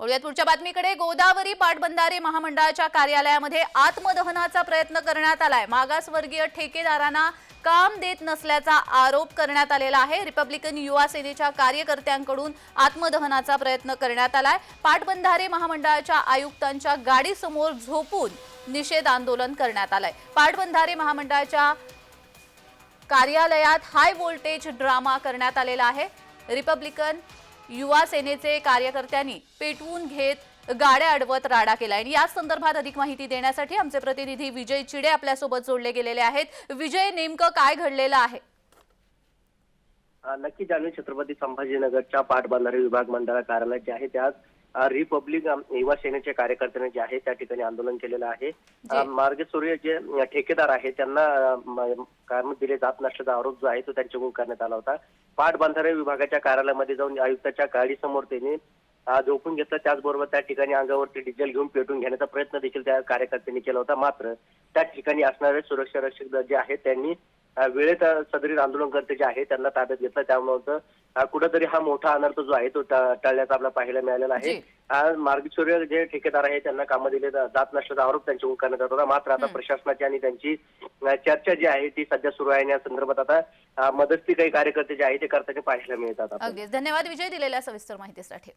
बोलूयात पुढच्या बातमीकडे. गोदावरी पाटबंधारे महामंडळाच्या कार्यालयामध्ये आत्मदहनाचा प्रयत्न करण्यात आलाय. मागासवर्गीय ठेकेदारांना काम देत नसल्याचा आरोप करण्यात आलेला आहे. रिपब्लिकन युवा सेनेच्या कार्यकर्त्यांकडून आत्मदहनाचा प्रयत्न करण्यात आलाय. पाटबंधारे महामंडळाच्या आयुक्तांच्या गाडीसमोर झोपून निषेध आंदोलन करण्यात आलंय. पाटबंधारे महामंडळाच्या कार्यालयात हाय व्होल्टेज ड्रामा करण्यात आलेला आहे. रिपब्लिकन युवा सेनेचे कार्यकर्त्यांनी पेटवून घेत गाड्या अडवत राडा केला आणि याच संदर्भात अधिक माहिती देण्यासाठी आमचे प्रतिनिधी विजय चिडे आपल्यासोबत जोडले गेलेले आहेत. विजय नेमकं काय घडलेलं आहे? नक्की जाणून छत्रपती संभाजीनगरच्या पाटबंधारे विभाग मंडळ कार्यालय जे आहे त्यात रिपब्लिक युवा सेनेचे कार्यकर्त्यांनी जे आहे त्या ठिकाणी आंदोलन केलेलं आहे. मार्गसूर्य जे ठेकेदार आहे त्यांना काम दिले जात नसल्याचा आरोप जो आहे तो त्यांच्याकडून करण्यात आला होता. पाटबंधारे विभागाच्या कार्यालयामध्ये जाऊन आयुक्ताच्या गाडीसमोर त्यांनी झोपून घेतलं. त्याचबरोबर त्या ठिकाणी अंगावरती डिझेल घेऊन पेटून घेण्याचा प्रयत्न देखील त्या कार्यकर्त्यांनी केला होता. मात्र त्या ठिकाणी असणारे सुरक्षा रक्षक जे आहेत त्यांनी वेळेत सदरील आंदोलनकर्ते जे आहे त्यांना ताब्यात घेतलं. त्यामुळे कुठंतरी हा मोठा अनर्थ जो आहे तो टळल्याचा आपल्याला पाहायला मिळालेला आहे. मार्गसूर्य जे ठेकेदार आहे त्यांना कामं दिले जात नसल्याचा आरोप त्यांच्याकडून करण्यात येत होता. मात्र आता प्रशासनाची आणि त्यांची चर्चा जी आहे ती सध्या सुरू आहे. आणि या संदर्भात आता मदतची काही कार्यकर्ते जे आहे ते करताना पाहायला मिळतात धन्यवाद. विजय दिलेल्या सविस्तर माहितीसाठी.